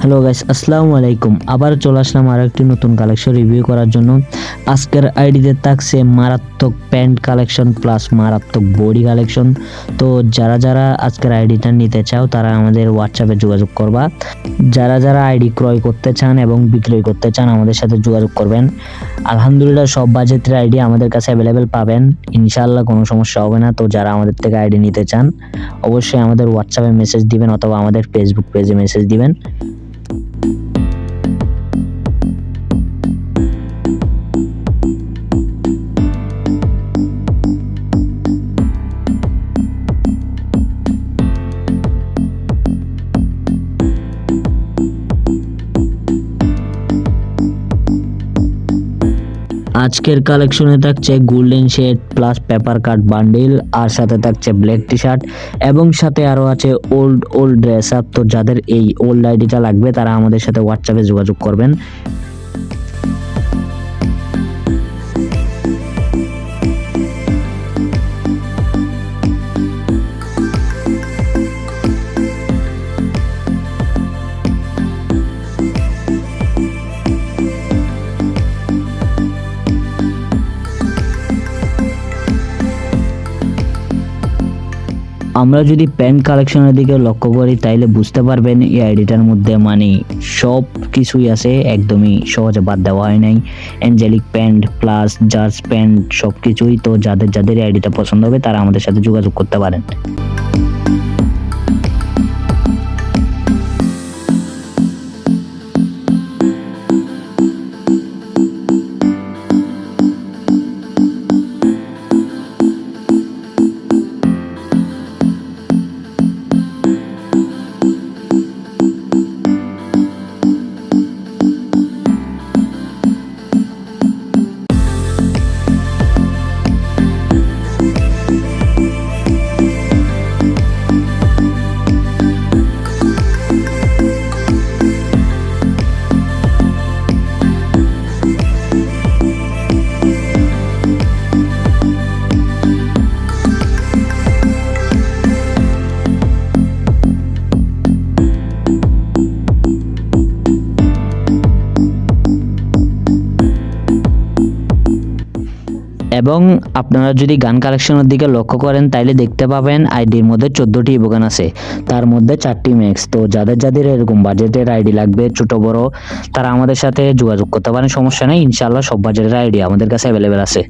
Hello guys আসসালামু আলাইকুম। আবার চলে আসলাম আর একটি নতুন কালেকশন রিভিউ করার জন্য। আজকের আইডিতে থাকছে মারাত্মক প্যান্ট কালেকশন প্লাস মারাত্মক বডি কালেকশন তো যারা যারা আজকের আইডিটা নিতে চাও, তারা আমাদের হোয়াটসঅ্যাপে যোগাযোগ করবা। যারা যারা আইডি ক্রয় করতে চান এবং বিক্রয় করতে চান, আমাদের সাথে যোগাযোগ করবেন। আলহামদুলিল্লাহ, সব বাজেটের আইডি আমাদের কাছে অ্যাভেলেবেল পাবেন। ইনশাআল্লাহ কোনো সমস্যা হবে না। তো যারা আমাদের থেকে আইডি নিতে চান, অবশ্যই আমাদের হোয়াটসঅ্যাপে মেসেজ দিবেন অথবা আমাদের ফেসবুক পেজে মেসেজ দিবেন। আজকের কালেকশনে থাকছে golden shade plus paper cut bundle আর সাথে থাকছে ব্ল্যাক টি শার্ট এবং সাথে আরও আছে ওল্ড ওল্ড ড্রেস আপ তো যাদের এই ওল্ড আইডিটা লাগবে, তারা আমাদের সাথে হোয়াটসঅ্যাপে যোগাযোগ করবেন। আমরা যদি প্যান্ট কালেকশনের দিকে লক্ষ্য করি, তাইলে বুঝতে পারবেন এই আইডিটার মধ্যে মানে সব কিছুই আছে, একদমই সহজে বাদ দেওয়া হয় নাই। অ্যাঞ্জেলিক প্যান্ট প্লাস জার্জ প্যান্ট সব কিছুই তো যাদের যাদের এই আইডিটা পছন্দ হবে, তারা আমাদের সাথে যোগাযোগ করতে পারেন। এবং আপনারা যদি গান কালেকশনের দিকে লক্ষ্য করেন, তাইলে দেখতে পাবেন আইডির মধ্যে চোদ্দোটি ইবোগান আছে। তার মধ্যে চারটি ম্যাক্স তো যাদের যাদের এরকম বাজেটের আইডি লাগবে, ছোট, বড়, তারা আমাদের সাথে যোগাযোগ করতে পারেন, সমস্যা নেই। ইনশাল্লাহ সব বাজেটের আইডি আমাদের কাছে অ্যাভেলেবেল আছে।